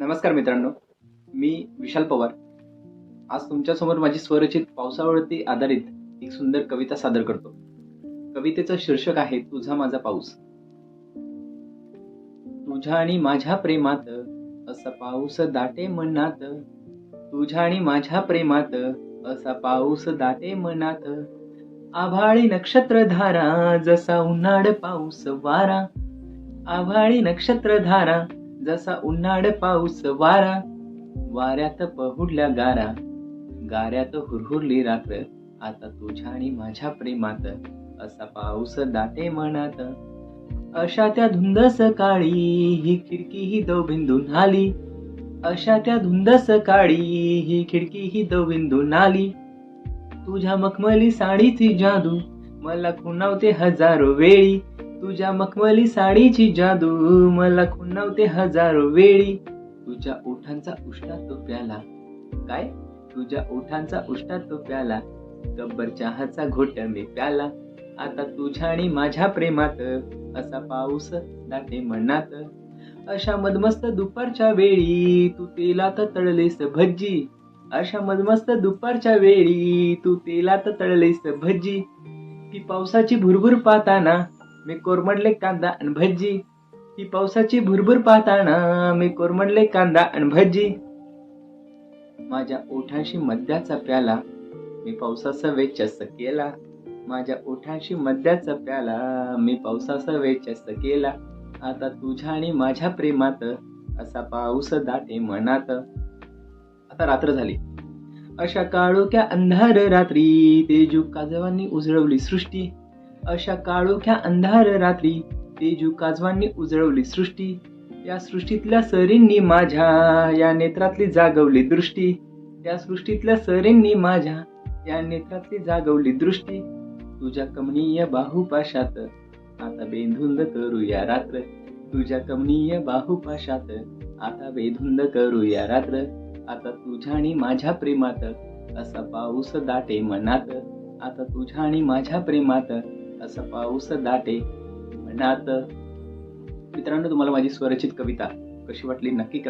नमस्कार मित्रांनो मी विशाल पवार. आज तुमच्यासमोर माझी स्वरचित पावसावरती आधारित एक सुंदर कविता सादर करतो. कवितेचं शीर्षक आहे तुझा माझा पाऊस. तुझ्या आणि माझ्या प्रेमात असा पाऊस दाटे मनात. तुझ्या आणि माझ्या प्रेमात असा पाऊस दाटे मनात. आभाळी नक्षत्रधारा जसा उन्हाळ पाऊस वारा. आभाळी नक्षत्रधारा जसा उन्हाळ पाऊस वारा वाऱ्यात पहुडल्या गारा गाऱ्यात हुरहुरली रात्र आता तुझ्या आणि माझ्या प्रेमात असा पाऊस दाटे मनात. अशा त्या धुंदस काळी ही खिडकी ही दवबिंदून आली. अशा त्या धुंदस काळी ही खिडकी ही दवबिंदून आली. तुझ्या मखमली साडीची जादू मला खुणावते हजारो वेळी. तुझ्या मखमली साडीची जादू मला खुणावते हजारो वेळी. तुझ्या ओठांचा उष्टा तो प्याला काय? तुझ्या ओठांचा उष्टा तो प्याला गब्बर चहाचा घोट्या मी प्याला आता तुझ्या आणि माझ्या प्रेमात असा पाऊस दाटे मनात. अशा मदमस्त दुपारच्या वेळी तू तेलात तळलेस भज्जी. अशा मदमस्त दुपारच्या वेळी तू तेलात तळलेस भज्जी. ती पावसाची भुरभुर पाहताना मी कोरमडले कांदा आणि भजी ही पावसाची भुरभुर पाहताना मी कोरमडले कांदा आणि भजी माझ्या ओठाशी मद्याचा प्याला. मी पावसाचा वेचस केला. माझ्या ओठाशी मद्याचा प्याला. मी पावसाचा वेचस केला. आता तुझ्या आणि माझ्या प्रेमात असा पाऊस दाटे मनात. आता रात्र झाली. अशा काळोख्या अंधार रात्री तेजू काजवांनी उजळवली सृष्टी. अशा काळोख्या अंधार रात्री तेजू काजवांनी उजळवली सृष्टी. या सृष्टीतल्या सरींनी माझ्या या नेत्रातली जागवली दृष्टी. या सृष्टीतल्या सरींनी माझ्या या नेत्रातली जागवली दृष्टी. तुझ्या कमनीय बाहुपाशात आता बेधुंद करूया रात्र. तुझ्या कमनीय बाहुपाशात आता बेधुंद करूया रात्र. आता तुझ्या आणि माझ्या प्रेमात असा पाऊस दाटे मनात. आता तुझ्या आणि माझ्या प्रेमात असा पाऊस दाटे मनात मित्रांनो तुम्हाला माझी स्वरचित कविता कशी वाटली नक्की करा